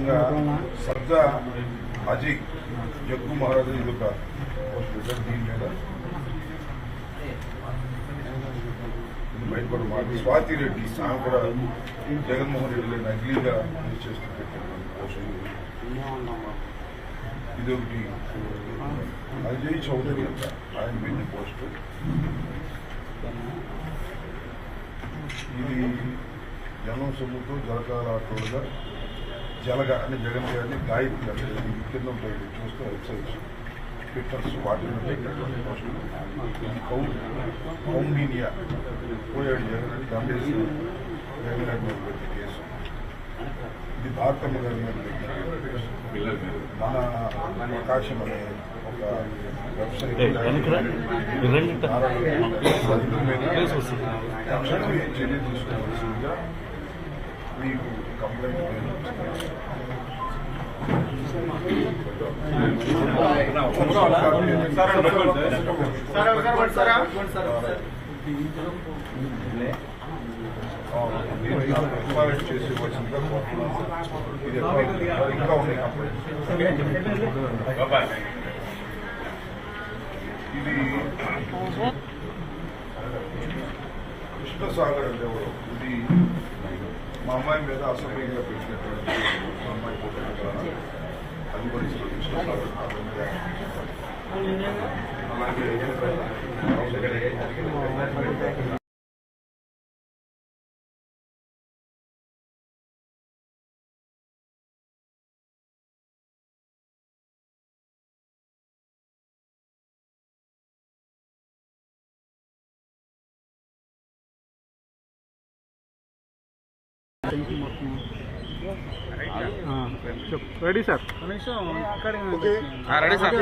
విధంగా సర్దా అజిక్ జగ్గు మహారాజు ఇది ఒక పోస్ట్ దీని మీద స్వాతి రెడ్డి ఆమె కూడా జగన్మోహన్ రెడ్డి గారిని అగ్లీగా యూజ్ చేస్తూ పెట్టినటువంటి పోస్ట్ ఇది ఒకటి. అజయ్ చౌదరి అంట. ఆయన పెట్టిన పోస్ట్. ఇది జనం సొమ్ముతో జలకాల ఆటోలుగా జలగ అని జగన్ గారిని ఇది కింద ఉంటాయి చూస్తే వెబ్సైట్స్ ట్విట్టర్స్ వాటిలో పెట్టినటువంటి పోస్టులు ఇది కౌ కౌండినియా పోయాడు జగన్ అని కాంగ్రెస్ జగన్ గారి మీద కేసు. ఇది భారతమ్మ గారి మీద పెట్టిన కేసు. మన ప్రకాశం అనే ఒక వెబ్సైట్ చర్య తీసుకోవాల్సిందిగా మీకు కంప్లైంట్ చేసి ఇది ఇంకా ఉన్నాయి కంప్లైంట్స్ ఇది కృష్ణసాగర్ ఇది మా అమ్మాయి మీద అసభ్యంగా పెట్టినటువంటి మా అమ్మాయి ఫోటో పెట్టారా? అది గురించి అలాగే రెడీ సార్. Ready sir.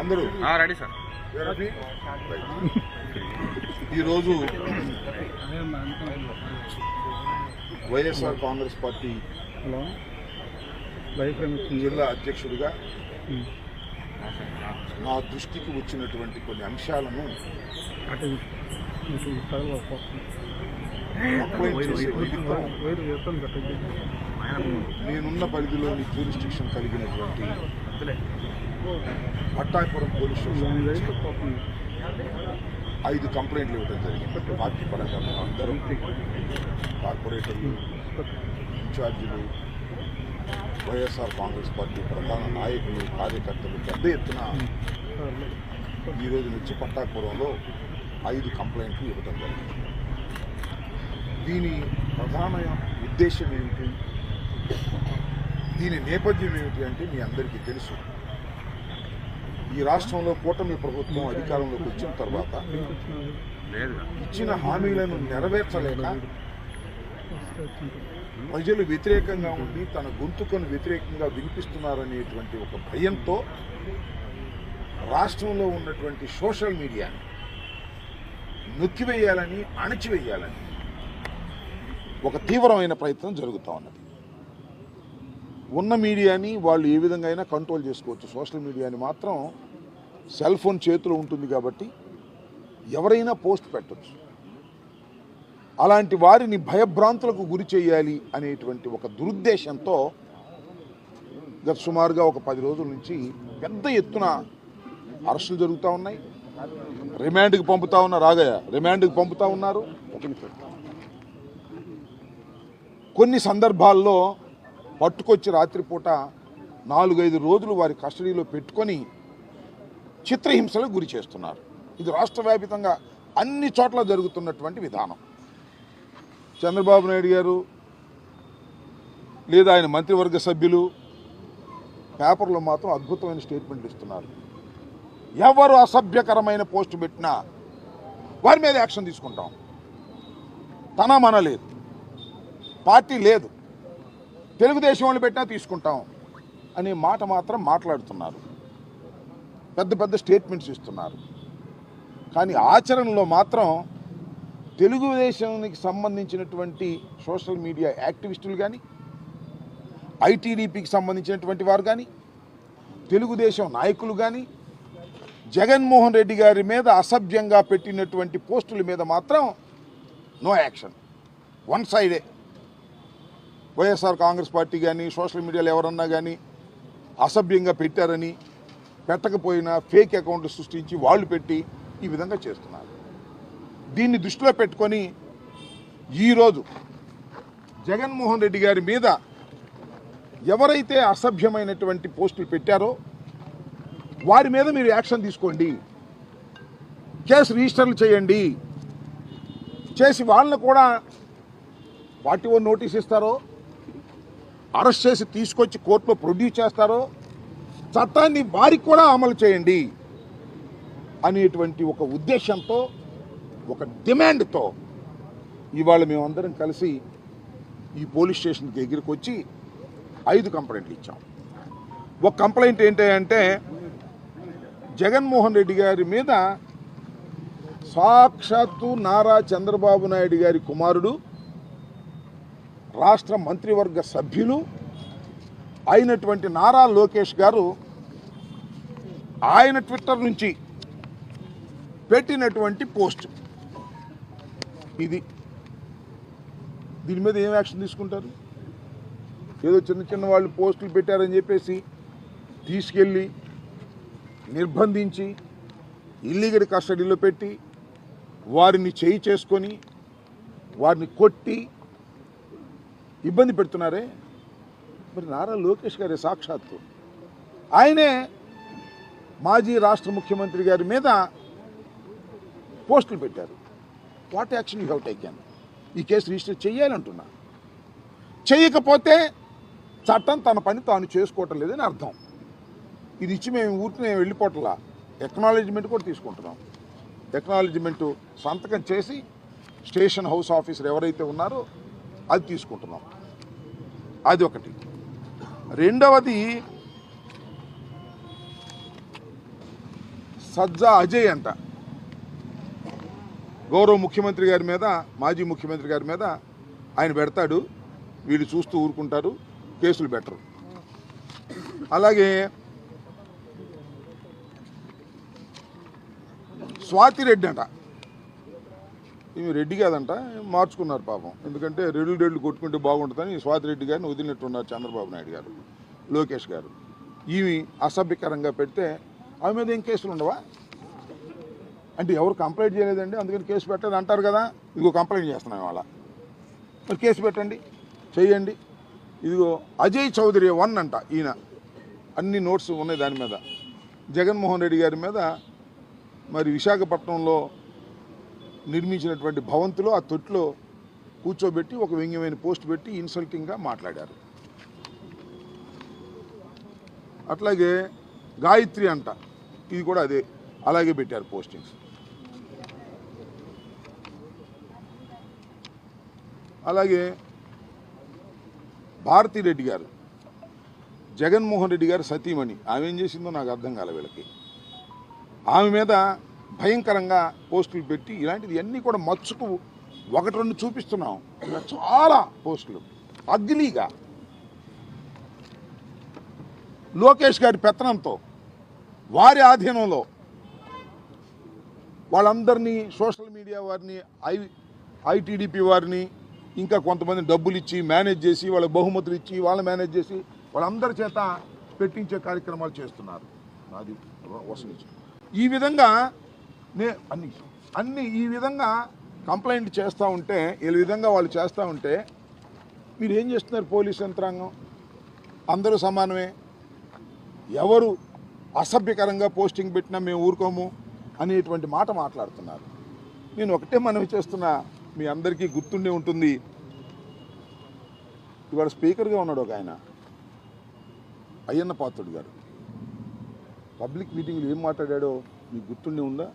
అందరూ. Ready sir. ఈరోజు వైఎస్ఆర్ కాంగ్రెస్ పార్టీ జిల్లా అధ్యక్షుడిగా నా దృష్టికి వచ్చినటువంటి కొన్ని అంశాలను నేనున్న పరిధిలోని జ్యూరిస్టిక్షన్ కలిగినటువంటి అట్టాయపురం పోలీస్ స్టేషన్ ఐదు కంప్లైంట్లు ఇవ్వడం జరిగింది. పార్టీ పరంగా అందరూ కార్పొరేటర్లు ఇన్ఛార్జీలు వైఎస్ఆర్ కాంగ్రెస్ పార్టీ ప్రధాన నాయకులు కార్యకర్తలు పెద్ద ఎత్తున ఈ రోజు నుంచి పట్టాపురంలో ఐదు కంప్లైంట్లు ఇవ్వడం జరిగింది. దీని ప్రధాన ఉద్దేశం ఏమిటి? దీని నేపథ్యం ఏమిటి అంటే మీ అందరికీ తెలుసు. ఈ రాష్ట్రంలో కూటమి ప్రభుత్వం అధికారంలోకి వచ్చిన తర్వాత ఇచ్చిన హామీలను నెరవేర్చలేక ప్రజలు వ్యతిరేకంగా ఉండి తన గొంతుకను వ్యతిరేకంగా వినిపిస్తున్నారనేటువంటి ఒక భయంతో రాష్ట్రంలో ఉన్నటువంటి సోషల్ మీడియాని నొక్కివేయాలని అణచివేయాలని ఒక తీవ్రమైన ప్రయత్నం జరుగుతూ ఉన్నది. ఉన్న మీడియాని వాళ్ళు ఏ విధంగా అయినా కంట్రోల్ చేసుకోవచ్చు. సోషల్ మీడియాని మాత్రం సెల్ ఫోన్ చేతిలో ఉంటుంది కాబట్టి ఎవరైనా పోస్ట్ పెట్టచ్చు. అలాంటి వారిని భయభ్రాంతులకు గురి చేయాలి అనేటువంటి ఒక దురుద్దేశంతో గత సుమారుగా ఒక పది రోజుల నుంచి పెద్ద ఎత్తున అరెస్టులు జరుగుతూ ఉన్నాయి. రిమాండ్కి పంపుతా ఉన్నారు రాగయ్య రిమాండ్కి పంపుతా ఉన్నారు. కొన్ని సందర్భాల్లో పట్టుకొచ్చి రాత్రిపూట నాలుగైదు రోజులు వారి కస్టడీలో పెట్టుకొని చిత్రహింసలకు గురి చేస్తున్నారు. ఇది రాష్ట్ర వ్యాపితంగా అన్ని చోట్ల జరుగుతున్నటువంటి విధానం. చంద్రబాబు నాయుడు గారు లేదా ఆయన మంత్రివర్గ సభ్యులు పేపర్లో మాత్రం అద్భుతమైన స్టేట్మెంట్లు ఇస్తున్నారు. ఎవరు అసభ్యకరమైన పోస్టు పెట్టినా వారి మీద యాక్షన్ తీసుకుంటాం. తన మన లేదు పార్టీ లేదు. తెలుగుదేశం వాళ్ళు పెట్టినా తీసుకుంటాం అనే మాట మాత్రం మాట్లాడుతున్నారు. పెద్ద పెద్ద స్టేట్మెంట్స్ ఇస్తున్నారు. కానీ ఆచరణలో మాత్రం తెలుగుదేశానికి సంబంధించినటువంటి సోషల్ మీడియా యాక్టివిస్టులు కానీ ఐటీడీపీకి సంబంధించినటువంటి వారు కానీ తెలుగుదేశం నాయకులు కానీ జగన్మోహన్ రెడ్డి గారి మీద అసభ్యంగా పెట్టినటువంటి పోస్టుల మీద మాత్రం నో యాక్షన్. వన్ సైడే. వైఎస్ఆర్ కాంగ్రెస్ పార్టీ కానీ సోషల్ మీడియాలో ఎవరన్నా కానీ అసభ్యంగా పెట్టారని పెట్టకపోయినా ఫేక్ అకౌంట్ సృష్టించి వాళ్ళు పెట్టి ఈ విధంగా చేస్తున్నారు. దీన్ని దృష్టిలో పెట్టుకొని ఈరోజు జగన్మోహన్ రెడ్డి గారి మీద ఎవరైతే అసభ్యమైనటువంటి పోస్టులు పెట్టారో వారి మీద మీరు యాక్షన్ తీసుకోండి. కేసు రిజిస్టర్లు చేయండి. చేసి వాళ్ళని కూడా వాటి ఓ నోటీస్ ఇస్తారో అరెస్ట్ చేసి తీసుకొచ్చి కోర్టులో ప్రొడ్యూస్ చేస్తారో చట్టాన్ని వారికి కూడా అమలు చేయండి అనేటువంటి ఒక ఉద్దేశంతో ఒక డిమాండ్తో ఇవాళ మేమందరం కలిసి ఈ పోలీస్ స్టేషన్ దగ్గరికి వచ్చి ఐదు కంప్లైంట్లు ఇచ్చాం. ఒక కంప్లైంట్ ఏంటి అంటే జగన్మోహన్ రెడ్డి గారి మీద సాక్షాత్తు నారా చంద్రబాబు నాయుడు గారి కుమారుడు రాష్ట్ర మంత్రివర్గ సభ్యులు అయినటువంటి నారా లోకేష్ గారు ఆయన ట్విట్టర్ నుంచి పెట్టినటువంటి పోస్ట్. ఇది. దీని మీద ఏం యాక్షన్ తీసుకుంటారు? ఏదో చిన్న చిన్న వాళ్ళు పోస్టులు పెట్టారని చెప్పేసి తీసుకెళ్ళి నిర్బంధించి ఇల్లీగల్ కస్టడీలో పెట్టి వారిని చేయి చేసుకొని వారిని కొట్టి ఇబ్బంది పెడుతున్నారే? మరి నారా లోకేష్ గారి సాక్షాత్తు. ఆయనే మాజీ రాష్ట్ర ముఖ్యమంత్రి గారి మీద పోస్టులు పెట్టారు. What action you have taken ఈ కేసు రిజిస్టర్ చేయాలంటున్నా చేయకపోతే చట్టం తన పని తాను చేసుకోవటం లేదని అర్థం. ఇది ఇచ్చి మేము ఊరికి మేము వెళ్ళిపోవట్లా ఎక్నాలజ్మెంట్ కూడా తీసుకుంటున్నాం. ఎక్నాలజ్మెంట్ సంతకం చేసి స్టేషన్ హౌస్ ఆఫీసర్ ఎవరైతే ఉన్నారో అది తీసుకుంటున్నాం. అది ఒకటి. రెండవది సజ్జా అజయ్ అంట. గౌరవ ముఖ్యమంత్రి గారి మీద మాజీ ముఖ్యమంత్రి గారి మీద ఆయన పెడతాడు. వీళ్ళు చూస్తూ ఊరుకుంటారు. కేసులు పెట్టరు. అలాగే స్వాతి రెడ్డి అంట. ఈమె రెడ్డి కాదంట మార్చుకున్నారు పాపం. ఎందుకంటే రెడ్లు రెడ్లు కొట్టుకుంటే బాగుంటుందని స్వాతి రెడ్డి గారిని వదిలినట్టున్నారు చంద్రబాబు నాయుడు గారు లోకేష్ గారు. ఇవి అసభ్యకరంగా పెడితే ఆమె మీద ఏం కేసులు ఉండవా? అంటే ఎవరు కంప్లైంట్ చేయలేదండి అందుకని కేసు పెట్టలేదు అంటారు కదా. ఇదిగో కంప్లైంట్ చేస్తున్నాం ఇవాళ. మరి కేసు పెట్టండి చేయండి. ఇదిగో అజయ్ చౌదరి వన్ అంట ఈయన. అన్ని నోట్స్ ఉన్నాయి దాని మీద. జగన్మోహన్ రెడ్డి గారి మీద. మరి విశాఖపట్నంలో నిర్మించినటువంటి భవంతిలో ఆ తొట్టులో కూర్చోబెట్టి ఒక వ్యంగ్యమైన పోస్ట్ పెట్టి ఇన్సల్టింగ్గా మాట్లాడారు. అట్లాగే గాయత్రి అంట ఇది కూడా అదే అలాగే పెట్టారు పోస్టింగ్స్. అలాగే భారతిరెడ్డి గారు జగన్మోహన్ రెడ్డి గారు సతీమణి ఆమె ఏం చేసిందో నాకు అర్థం కాలే వీళ్ళకి. ఆమె మీద భయంకరంగా పోస్టులు పెట్టి ఇలాంటిది అన్నీ కూడా మచ్చుకు ఒకటి రెండు చూపిస్తున్నాం. ఇలా చాలా పోస్టులు. అగ్లీగా లోకేష్ గారి పెత్తనంతో వారి ఆధీనంలో వాళ్ళందరినీ సోషల్ మీడియా వారిని ఐ ఐటీడీపీ వారిని ఇంకా కొంతమంది డబ్బులు ఇచ్చి మేనేజ్ చేసి వాళ్ళ బహుమతులు ఇచ్చి వాళ్ళు మేనేజ్ చేసి వాళ్ళందరి చేత పెట్టించే కార్యక్రమాలు చేస్తున్నారు. అది వసూలు ఈ విధంగా నే అన్ని అన్ని ఈ విధంగా కంప్లైంట్ చేస్తూ ఉంటే ఈ విధంగా వాళ్ళు చేస్తూ ఉంటే మీరు ఏం చేస్తున్నారు పోలీస్ యంత్రాంగం? అందరూ సమానమే? ఎవరు అసభ్యకరంగా పోస్టింగ్ పెట్టినా మేము ఊరుకోము? అనేటువంటి మాట మాట్లాడుతున్నారు. నేను ఒకటే మనవి చేస్తున్నా మీ అందరికీ గుర్తుండే ఉంటుంది. ఇవాళ స్పీకర్గా ఉన్నాడు ఒక ఆయన. అయ్యన్న పాత్రుడు గారు. పబ్లిక్ మీటింగ్లో ఏం మాట్లాడాడో మీకు గుర్తుండే ఉందా?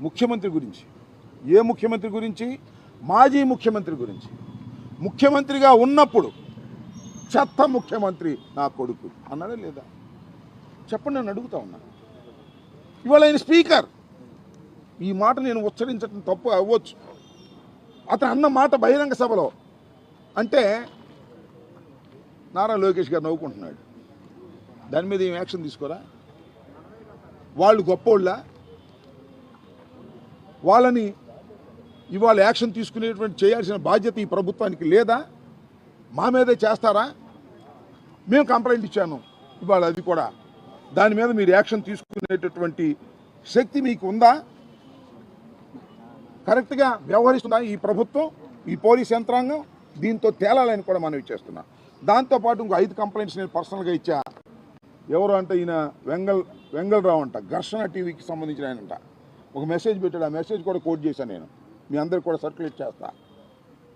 ముఖ్యమంత్రి గురించి. ఏ ముఖ్యమంత్రి గురించి? మాజీ ముఖ్యమంత్రి గురించి. ముఖ్యమంత్రిగా ఉన్నప్పుడు చెత్త ముఖ్యమంత్రి నా కొడుకు అన్నాడా లేదా? చెప్పండి నేను అడుగుతా ఉన్నా. ఇవాళ ఆయన స్పీకర్. ఈ మాట నేను ఉచ్చరించడం తప్పు అవ్వచ్చు. అతను అన్న మాట బహిరంగ సభలో. అంటే నారా లోకేష్ గారు నవ్వుకుంటున్నాడు. దాని మీద ఏం యాక్షన్ తీసుకోరా? వాళ్ళు గొప్పోళ్ళ? వాళ్ళని ఇవాళ యాక్షన్ తీసుకునేటువంటి చేయాల్సిన బాధ్యత ఈ ప్రభుత్వానికి లేదా? మా మీదే చేస్తారా? మేము కంప్లైంట్ ఇచ్చాను ఇవాళ అది కూడా. దాని మీద మీరు యాక్షన్ తీసుకునేటటువంటి శక్తి మీకు ఉందా? కరెక్ట్గా వ్యవహరిస్తుందా ఈ ప్రభుత్వం ఈ పోలీస్ యంత్రాంగం? దీంతో తేలాలని కూడా మనం ఇచ్చేస్తున్నా దాంతోపాటు ఇంకో ఐదు కంప్లైంట్స్ నేను పర్సనల్గా ఇచ్చా. ఎవరు అంటే ఈయన వెంగల్ వెంగళరావు అంట. ఘర్షణ టీవీకి సంబంధించిన ఆయన ఒక మెసేజ్ పెట్టాడు ఆ మెసేజ్ కూడా కోట్ చేశాను నేను. మీ అందరికి కూడా సర్క్యులేట్ చేస్తా.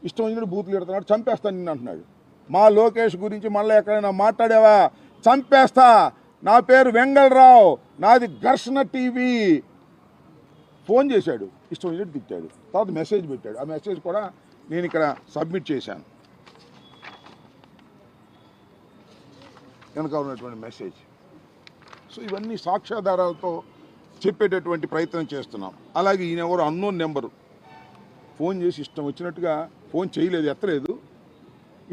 ఇష్టం వచ్చినట్టు బూతులు పెడుతున్నాడు చంపేస్తాను నిన్ను అంటున్నాడు. మా లోకేష్ గురించి మళ్ళీ ఎక్కడైనా మాట్లాడావా? చంపేస్తా. నా పేరు వెంగళరావు నాది ఘర్షణ టీవీ. ఫోన్ చేశాడు ఇష్టం వచ్చినట్టు తిట్టాడు. తర్వాత మెసేజ్ పెట్టాడు ఆ మెసేజ్ కూడా నేను ఇక్కడ సబ్మిట్ చేశాను. వెనక ఉన్నటువంటి మెసేజ్. సో ఇవన్నీ సాక్ష్యాధారాలతో చెప్పేటటువంటి ప్రయత్నం చేస్తున్నాం. అలాగే ఈయన ఎవరు అన్నోన్ నెంబరు. ఫోన్ చేసి ఇష్టం వచ్చినట్టుగా ఫోన్ చేయలేదు ఎత్తలేదు.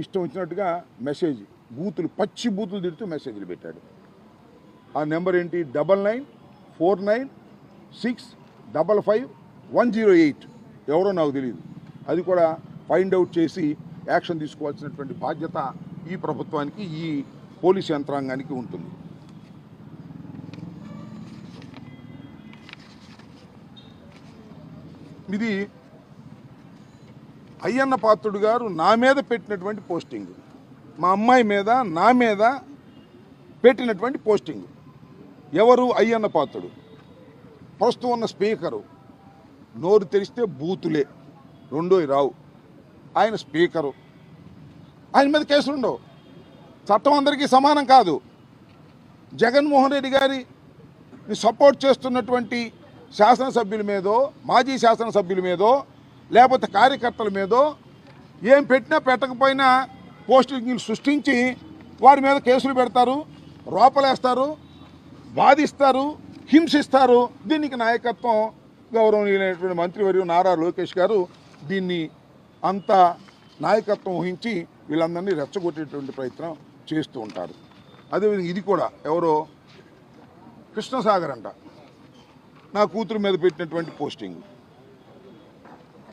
ఇష్టం వచ్చినట్టుగా మెసేజ్ బూతులు పచ్చి బూతులు తిడుతూ మెసేజ్లు పెట్టాడు. ఆ నెంబర్ ఏంటి? Double nine four nine six double five one zero eight. ఎవరో నాకు తెలియదు అది కూడా ఫైండ్ అవుట్ చేసి యాక్షన్ తీసుకోవాల్సినటువంటి బాధ్యత ఈ ప్రభుత్వానికి ఈ పోలీస్ యంత్రాంగానికి ఉంటుంది. ఇది అయ్యన్న పాత్రుడు గారు నా మీద పెట్టినటువంటి పోస్టింగ్. మా అమ్మాయి మీద నా మీద పెట్టినటువంటి పోస్టింగ్. ఎవరు అయ్యన్న పాత్రుడు? ప్రస్తుతం ఉన్న స్పీకరు. నోరు తెరిస్తే బూతులే. రెండో రావు. ఆయన స్పీకరు. ఆయన మీద కేసులు ఉండవు. చట్టం అందరికీ సమానం కాదు. జగన్మోహన్ రెడ్డి గారి సపోర్ట్ చేస్తున్నటువంటి శాసనసభ్యుల మీదో మాజీ శాసనసభ్యుల మీదో లేకపోతే కార్యకర్తల మీదో ఏం పెట్టినా పెట్టకపోయినా పోస్టింగ్లు సృష్టించి వారి మీద కేసులు పెడతారు రోపలేస్తారు బాధిస్తారు హింసిస్తారు. దీనికి నాయకత్వం గౌరవనీయులైనటువంటి మంత్రివర్యం నారా లోకేష్ గారు దీన్ని అంత నాయకత్వం వహించి వీళ్ళందరినీ రెచ్చగొట్టేటువంటి ప్రయత్నం చేస్తూ ఉంటారు. అదేవిధంగా ఇది కూడా ఎవరో కృష్ణసాగర్ అంట. నా కూతురు మీద పెట్టినటువంటి పోస్టింగ్.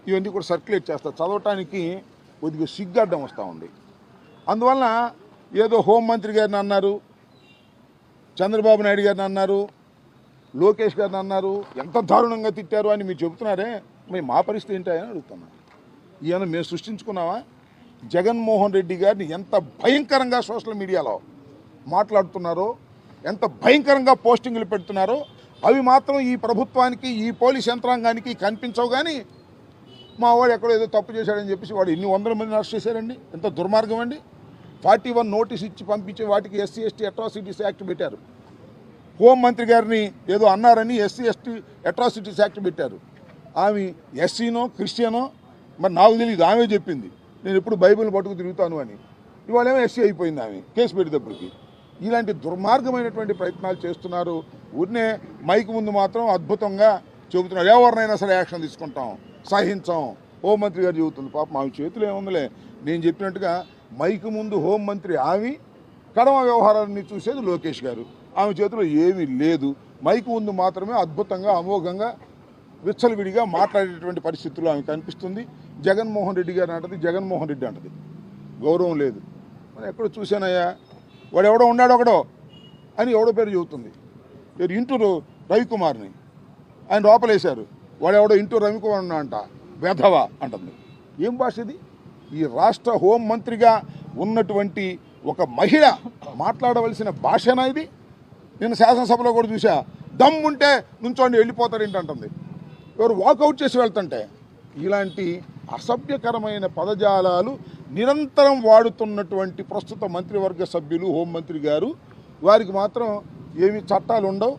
ఇవన్నీ కూడా సర్క్యులేట్ చేస్తా. చదవటానికి కొద్దిగా సిగ్గడ్డం వస్తూ ఉంది. అందువలన ఏదో హోంమంత్రి గారిని అన్నారు చంద్రబాబు నాయుడు గారిని అన్నారు లోకేష్ గారిని అన్నారు ఎంత దారుణంగా తిట్టారు అని మీరు చెబుతున్నారే? మరి మా పరిస్థితి ఏంటాయని అడుగుతున్నాను అడుగుతున్నా. ఈయన మేము సృష్టించుకున్నావా జగన్మోహన్ రెడ్డి గారిని ఎంత భయంకరంగా సోషల్ మీడియాలో మాట్లాడుతున్నారో ఎంత భయంకరంగా పోస్టింగ్లు పెడుతున్నారో అవి మాత్రం ఈ ప్రభుత్వానికి ఈ పోలీస్ యంత్రాంగానికి కనిపించవు కానీ మా వాడు ఎక్కడో ఏదో తప్పు చేశాడని చెప్పేసి వాడు ఎన్ని వందల మందిని అరెస్ట్ చేశారండి. ఎంత దుర్మార్గం అండి. ఫార్టీ వన్ నోటీస్ ఇచ్చి పంపించే వాటికి ఎస్సీ ఎస్టీ అట్రాసిటీస్ యాక్ట్ పెట్టారు. హోంమంత్రి గారిని ఏదో అన్నారని ఎస్సీ ఎస్టీ అట్రాసిటీస్ యాక్ట్ పెట్టారు. ఆమె ఎస్సీనో క్రిస్టియనో మరి నాకు తెలియదు ఆమె చెప్పింది. నేను ఎప్పుడు బైబిల్ పట్టుకు తిరుగుతాను అని. ఇవాళ ఏమో ఎస్సీ అయిపోయింది ఆమె కేసు పెట్టేటప్పటికి. ఇలాంటి దుర్మార్గమైనటువంటి ప్రయత్నాలు చేస్తున్నారు. ఊరినే మైక్ ముందు మాత్రం అద్భుతంగా చెబుతున్నారు. ఎవరినైనా సరే యాక్షన్ తీసుకుంటాం సహించాం. హోంమంత్రి గారు చెబుతుంది పాప మా చేతులు ఏముందిలే. నేను చెప్పినట్టుగా మైక్ ముందు హోంమంత్రి ఆమె కడమ వ్యవహారాన్ని చూసేది లోకేష్ గారు. ఆమె చేతిలో ఏమీ లేదు. మైక్ ముందు మాత్రమే అద్భుతంగా అమోఘంగా విచ్చలవిడిగా మాట్లాడేటువంటి పరిస్థితుల్లో ఆమె కనిపిస్తుంది. జగన్మోహన్ రెడ్డి గారు అంటది జగన్మోహన్ రెడ్డి అంటది. గౌరవం లేదు. మనం ఎక్కడ చూశానయ్యా? వాడు ఎవడో ఉన్నాడు ఒకడో అని ఎవడో పేరు చెబుతుంది. పేరు ఇంటూరు రవికుమార్ని. ఆయన లోపలేశారు. వాడు ఎవడో ఇంటూరు రవికుమార్ ఉన్నా అంట. వెధవ అంటుంది. ఏం భాష ఇది? ఈ రాష్ట్ర హోం మంత్రిగా ఉన్నటువంటి ఒక మహిళ మాట్లాడవలసిన భాషనా ఇది? నేను శాసనసభలో కూడా చూసా దమ్ముంటే నుంచోండి వెళ్ళిపోతారు ఏంటంటుంది ఎవరు వాకౌట్ చేసి వెళ్తుంటే ఇలాంటి అసభ్యకరమైన పదజాలాలు నిరంతరం వాడుతున్నటువంటి ప్రస్తుత మంత్రివర్గ సభ్యులు హోంమంత్రి గారు వారికి మాత్రం ఏమి చట్టాలు ఉండవు.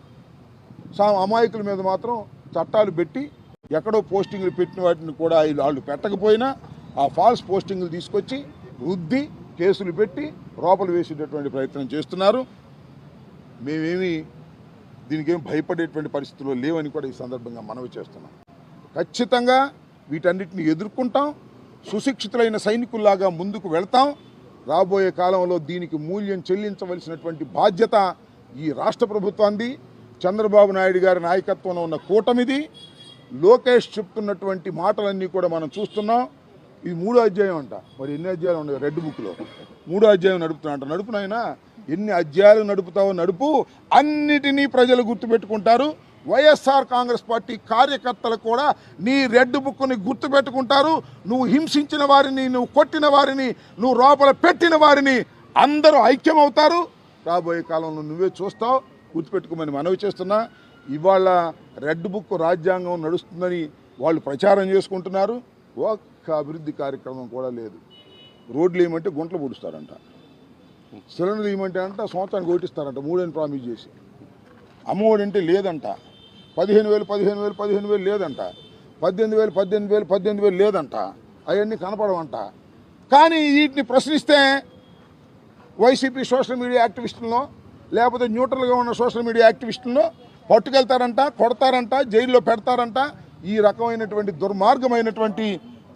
సా అమాయకుల మీద మాత్రం చట్టాలు పెట్టి ఎక్కడో పోస్టింగ్లు పెట్టిన వాటిని కూడా వాళ్ళు పెట్టకపోయినా ఆ ఫాల్స్ పోస్టింగ్లు తీసుకొచ్చి రుద్ది కేసులు పెట్టి లోపల వేసేటటువంటి ప్రయత్నం చేస్తున్నారు. మేమేమి దీనికి ఏం భయపడేటువంటి పరిస్థితుల్లో లేవని కూడా ఈ సందర్భంగా మనవి చేస్తున్నాం. ఖచ్చితంగా వీటన్నిటిని ఎదుర్కొంటాం. సుశిక్షితులైన సైనికుల్లాగా ముందుకు వెళ్తాం. రాబోయే కాలంలో దీనికి మూల్యం చెల్లించవలసినటువంటి బాధ్యత ఈ రాష్ట్ర ప్రభుత్వాన్ని చంద్రబాబు నాయుడు గారి నాయకత్వంలో ఉన్న కూటమిది. లోకేష్ చెప్తున్నటువంటి మాటలన్నీ కూడా మనం చూస్తున్నాం. ఇది మూడో అధ్యాయం అంట. మరి ఎన్ని అధ్యాయాలు ఉన్నాయి? రెడ్ బుక్లో. మూడో అధ్యాయం నడుపుతున్నా అంట. నడుపునైనా ఎన్ని అధ్యాయాలు నడుపుతావో నడుపు. అన్నిటినీ ప్రజలు గుర్తుపెట్టుకుంటారు. వైఎస్ఆర్ కాంగ్రెస్ పార్టీ కార్యకర్తలు కూడా నీ రెడ్ బుక్ని గుర్తుపెట్టుకుంటారు. నువ్వు హింసించిన వారిని నువ్వు కొట్టిన వారిని నువ్వు లోపల పెట్టిన వారిని అందరూ ఐక్యమవుతారు. రాబోయే కాలంలో నువ్వే చూస్తావు. గుర్తుపెట్టుకోమని మనవి చేస్తున్నా. ఇవాళ రెడ్ బుక్ రాజ్యాంగం నడుస్తుందని వాళ్ళు ప్రచారం చేసుకుంటున్నారు. ఒక్క అభివృద్ధి కార్యక్రమం కూడా లేదు. రోడ్లు ఏమంటే గుంటలు పూడుస్తారంట. సిలిండర్లు ఏమంటే అంట సంవత్సరానికి ఓటిస్తారంట. మూడని ప్రామిస్ చేసి. అమ్మఒడి అంటే లేదంట. పదిహేను వేలు పదిహేను వేలు పదిహేను వేలు లేదంట. పద్దెనిమిది వేలు పద్దెనిమిది వేలు పద్దెనిమిది వేలు లేదంట. అవన్నీ కనపడవంట. కానీ వీటిని ప్రశ్నిస్తే వైసీపీ సోషల్ మీడియా యాక్టివిస్టులను లేకపోతే న్యూట్రల్గా ఉన్న సోషల్ మీడియా యాక్టివిస్టులను పట్టుకెళ్తారంట కొడతారంట జైల్లో పెడతారంట. ఈ రకమైనటువంటి దుర్మార్గమైనటువంటి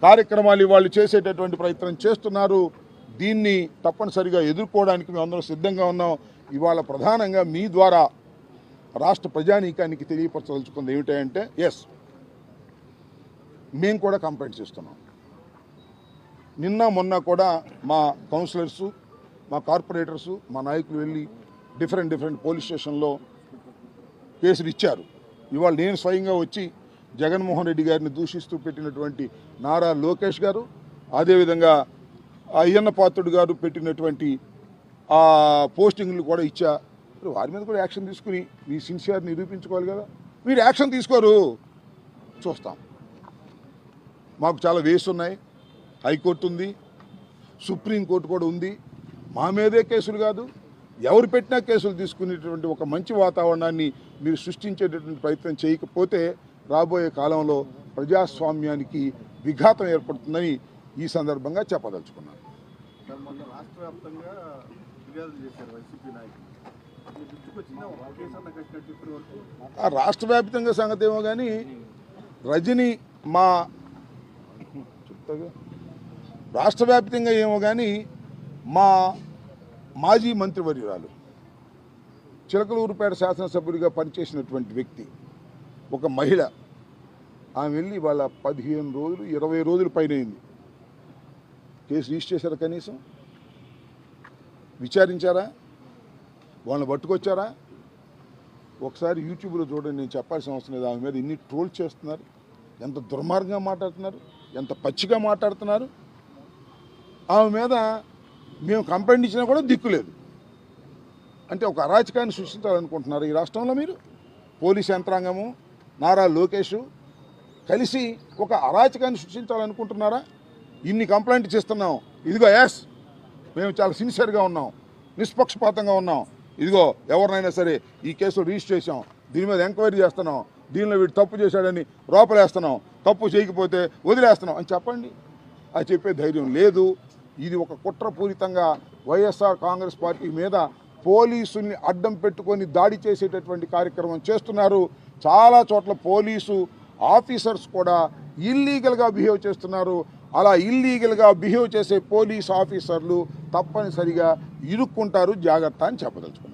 కార్యక్రమాలు వాళ్ళు చేసేటటువంటి ప్రయత్నం చేస్తున్నారు. దీన్ని తప్పనిసరిగా ఎదుర్కోవడానికి మేము సిద్ధంగా ఉన్నాం. ఇవాళ ప్రధానంగా మీ ద్వారా రాష్ట్ర ప్రజానీకానికి తెలియపరచదలుచుకుంది ఏమిటంటే ఎస్ మేము కూడా కంప్లైంట్స్ ఇస్తున్నాం నిన్న మొన్న కూడా మా కౌన్సిలర్సు మా కార్పొరేటర్సు మా నాయకులు వెళ్ళి డిఫరెంట్ డిఫరెంట్ పోలీస్ స్టేషన్లో కేసులు ఇచ్చారు. ఇవాళ నేను స్వయంగా వచ్చి జగన్మోహన్ రెడ్డి గారిని దూషిస్తూ పెట్టినటువంటి నారా లోకేష్ గారు అదేవిధంగా అయ్యన్న పాత్రుడు గారు పెట్టినటువంటి ఆ పోస్టింగ్లు కూడా ఇచ్చా. మరి వారి మీద కూడా యాక్షన్ తీసుకుని మీ సిన్సియర్ నిరూపించుకోవాలి కదా. మీరు యాక్షన్ తీసుకోరు. చూస్తాం. మాకు చాలా వేస్ ఉన్నాయి. హైకోర్టు ఉంది. సుప్రీంకోర్టు కూడా ఉంది. మా మీదే కేసులు కాదు. ఎవరు పెట్టినా కేసులు తీసుకునేటువంటి ఒక మంచి వాతావరణాన్ని మీరు సృష్టించేటటువంటి ప్రయత్నం చేయకపోతే రాబోయే కాలంలో ప్రజాస్వామ్యానికి విఘాతం ఏర్పడుతుందని ఈ సందర్భంగా చెప్పదలుచుకున్నాను. రాష్ట్ర వ్యాప్తంగా ఫిర్యాదులు చేశారు వైసీపీ నాయకులు. రాష్ట్ర వ్యాప్తంగా సంగతి ఏమో కానీ రజని మా చెప్తాగా. రాష్ట్ర వ్యాప్తంగా ఏమో కానీ మా మాజీ మంత్రివర్యురాలు చిలకలూరుపేట శాసనసభ్యుడిగా పనిచేసినటువంటి వ్యక్తి ఒక మహిళ ఆమె వెళ్ళి వాళ్ళ పదిహేను రోజులు ఇరవై రోజులు పైన అయింది. కేసు రిజిస్టర్ చేశారా కనీసం. విచారించారా? వాళ్ళని పట్టుకొచ్చారా? ఒకసారి యూట్యూబ్లో చూడండి నేను చెప్పాల్సిన అవసరం లేదు. ఆమె మీద ఇన్ని ట్రోల్ చేస్తున్నారు. ఎంత దుర్మార్గంగా మాట్లాడుతున్నారు. ఎంత పచ్చిగా మాట్లాడుతున్నారు. ఆమె మీద మేము కంప్లైంట్ ఇచ్చినా కూడా దిక్కు లేదు. అంటే ఒక అరాచకాన్ని సృష్టించాలనుకుంటున్నారు ఈ రాష్ట్రంలో మీరు? పోలీస్ యంత్రాంగము నారా లోకేష్ కలిసి ఒక అరాచకాన్ని సృష్టించాలనుకుంటున్నారా? ఇన్ని కంప్లైంట్ చేస్తున్నాం. ఇదిగో ఎస్ మేము చాలా సిన్సియర్గా ఉన్నాం. నిష్పక్షపాతంగా ఉన్నాం. ఇదిగో ఎవరినైనా సరే ఈ కేసులో రిజిస్టర్ చేసాం దీని మీద ఎంక్వైరీ చేస్తున్నాం. దీనిలో వీడు తప్పు చేశాడని లోపలేస్తున్నాం తప్పు చేయకపోతే వదిలేస్తున్నాం అని చెప్పండి. అది చెప్పే ధైర్యం లేదు. ఇది ఒక కుట్రపూరితంగా వైఎస్ఆర్ కాంగ్రెస్ పార్టీ మీద పోలీసుల్ని అడ్డం పెట్టుకొని దాడి చేసేటటువంటి కార్యక్రమం చేస్తున్నారు. చాలా చోట్ల పోలీసు ఆఫీసర్స్ కూడా ఇల్లీగల్గా బిహేవ్ చేస్తున్నారు. అలా ఇల్లీగల్గా బిహేవ్ చేసే పోలీస్ ఆఫీసర్లు తప్పనిసరిగా ఇరుక్కుంటారు. జాగ్రత్త అని చెప్పదలుచుకున్నాను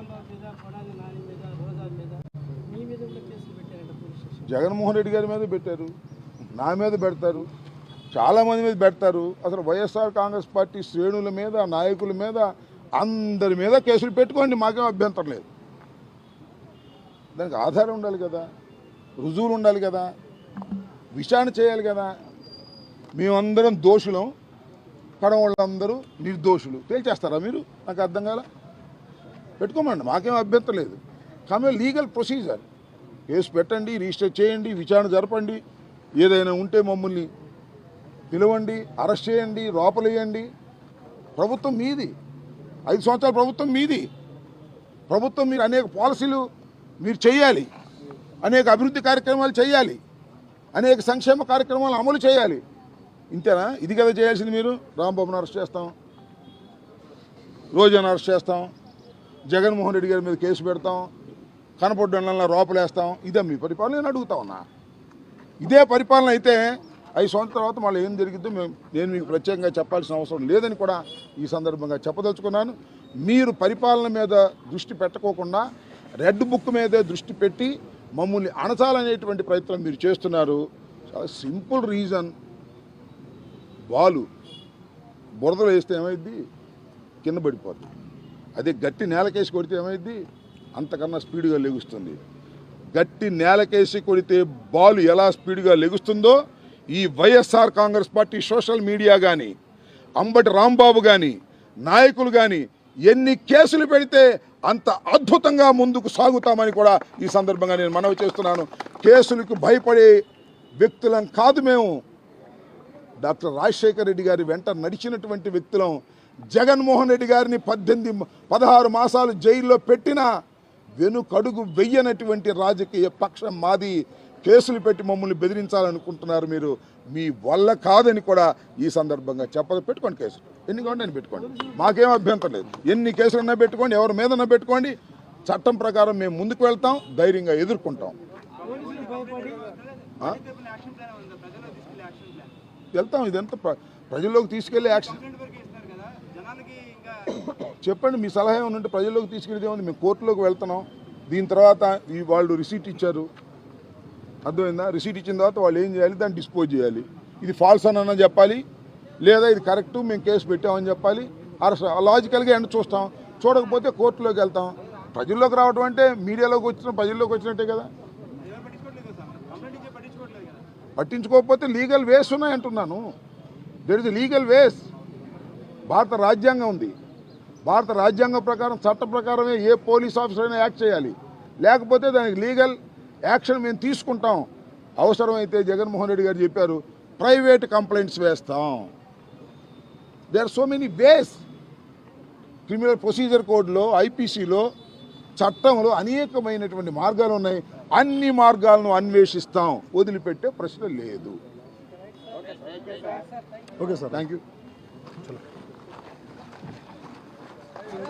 మీద కొడాలి నాని మీద రోజా మీద మీ మీద కూడా కేసులు పెట్టారంట పోలీస్ స్టేషన్ జగన్మోహన్ రెడ్డి గారి మీద పెట్టారు. నా మీద పెడతారు. చాలామంది మీద పెడతారు. అసలు వైఎస్ఆర్ కాంగ్రెస్ పార్టీ శ్రేణుల మీద నాయకుల మీద అందరి మీద కేసులు పెట్టుకోండి. మాకేం అభ్యంతరం లేదు. దానికి ఆధారం ఉండాలి కదా. రుజువులు ఉండాలి కదా. విచారణ చేయాలి కదా. మేమందరం దోషులం. పడవాళ్ళందరూ నిర్దోషులు. తేల్చేస్తారా మీరు? నాకు అర్థం కాలే? పెట్టుకోమండి మాకేం అభ్యంతరం లేదు. కానీ లీగల్ ప్రొసీజర్. కేసు పెట్టండి రిజిస్టర్ చేయండి విచారణ జరపండి ఏదైనా ఉంటే మమ్మల్ని పిలవండి అరెస్ట్ చేయండి లోపలేయండి. ప్రభుత్వం మీది. ఐదు సంవత్సరాల ప్రభుత్వం మీది. ప్రభుత్వం మీరు అనేక పాలసీలు మీరు చేయాలి. అనేక అభివృద్ధి కార్యక్రమాలు చేయాలి. అనేక సంక్షేమ కార్యక్రమాలు అమలు చేయాలి. ఇంతేనా? ఇది కదా చేయాల్సింది మీరు. రాంబాబును అరెస్ట్ చేస్తాం. రోజాను అరెస్ట్ చేస్తాం. జగన్మోహన్ రెడ్డి గారి మీద కేసు పెడతాం కనపడ్డంలో రోపలేస్తాం ఇదే మీ పరిపాలన నేను అడుగుతా ఉన్నా. ఇదే పరిపాలన అయితే ఐదు సంవత్సరాల తర్వాత మళ్ళీ ఏం జరిగిద్దో మేము నేను మీకు ప్రత్యేకంగా చెప్పాల్సిన అవసరం లేదని కూడా ఈ సందర్భంగా చెప్పదలుచుకున్నాను. మీరు పరిపాలన మీద దృష్టి పెట్టకోకుండా రెడ్ బుక్ మీదే దృష్టి పెట్టి మమ్మల్ని అణచాలనేటువంటి ప్రయత్నం మీరు చేస్తున్నారు. చాలా సింపుల్ రీజన్. బాలు బురదలో వేస్తే ఏమైద్ది? కింద పడిపోద్ది. అదే గట్టి నేలకేసి కొడితే ఏమైద్ది? అంతకన్నా స్పీడ్గా లెగుస్తుంది. గట్టి నేలకేసి కొడితే బాలు ఎలా స్పీడ్గా లెగుస్తుందో ఈ YSR Congress party social media కానీ అంబటి రాంబాబు కానీ నాయకులు కానీ ఎన్ని కేసులు పెడితే అంత అద్భుతంగా ముందుకు సాగుతామని కూడా ఈ సందర్భంగా నేను మనవి చేస్తున్నాను. కేసులకు భయపడే వ్యక్తులం కాదు మేము. డాక్టర్ రాజశేఖర రెడ్డి గారి వెంట నడిచినటువంటి వ్యక్తులం జగన్మోహన్ రెడ్డి గారిని పద్దెనిమిది పదహారు మాసాలు జైల్లో పెట్టిన వెనుకడుగు వెయ్యనటువంటి రాజకీయ పక్షం మాది. కేసులు పెట్టి మమ్మల్ని బెదిరించాలనుకుంటున్నారు మీరు. మీ వల్ల కాదని కూడా ఈ సందర్భంగా చెప్పదు. పెట్టుకోండి కేసులు. ఎన్ని కావాలి నేను పెట్టుకోండి. మాకేం అభ్యంతరం లేదు. ఎన్ని కేసులున్నా పెట్టుకోండి ఎవరి మీదన్నా పెట్టుకోండి. చట్టం ప్రకారం మేము ముందుకు వెళ్తాం ధైర్యంగా ఎదుర్కొంటాం? వెళ్తాం. ఇదంతా ప్ర- ప్రజల్లోకి తీసుకెళ్ళే యాక్షన్. చెప్పండి మీ సలహా ఏమంటే ప్రజల్లోకి తీసుకెళ్ళేది ఏముంది మేము కోర్టులోకి వెళ్తున్నాం. దీని తర్వాత ఈ వాళ్ళు రిసీట్ ఇచ్చారు. అర్థమైందా? రిసీట్ ఇచ్చిన తర్వాత వాళ్ళు ఏం చేయాలి? దాన్ని డిస్పోజ్ చేయాలి. ఇది ఫాల్స్ అని అన్న చెప్పాలి? లేదా ఇది కరెక్ట్ మేము కేసు పెట్టామని చెప్పాలి? అరెస్ట్ లాజికల్గా ఎండ్ చూస్తాం. చూడకపోతే కోర్టులోకి వెళ్తాం. ప్రజల్లోకి రావడం అంటే మీడియాలోకి వచ్చిన ప్రజల్లోకి వచ్చినట్టే కదా? పట్టించుకోకపోతే లీగల్ వేస్ ఉన్నాయంటున్నాను దెర్ ఇస్ లీగల్ వేస్ భారత రాజ్యాంగం ఉంది. భారత రాజ్యాంగం ప్రకారం చట్ట ప్రకారమే ఏ పోలీస్ ఆఫీసర్ అయినా యాక్ట్ చేయాలి. లేకపోతే దానికి లీగల్ యాక్షన్ మేము తీసుకుంటాం. అవసరమైతే జగన్మోహన్ రెడ్డి గారు చెప్పారు ప్రైవేట్ కంప్లైంట్స్ వేస్తాం. There are so many ways criminal procedure కోడ్లో ఐపీసీలో చట్టంలో అనేకమైనటువంటి మార్గాలు ఉన్నాయి. అన్ని మార్గాలను అన్వేషిస్తాం. వదిలిపెట్టే ప్రశ్న లేదు. Okay sir thank you Thank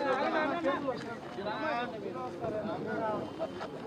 you.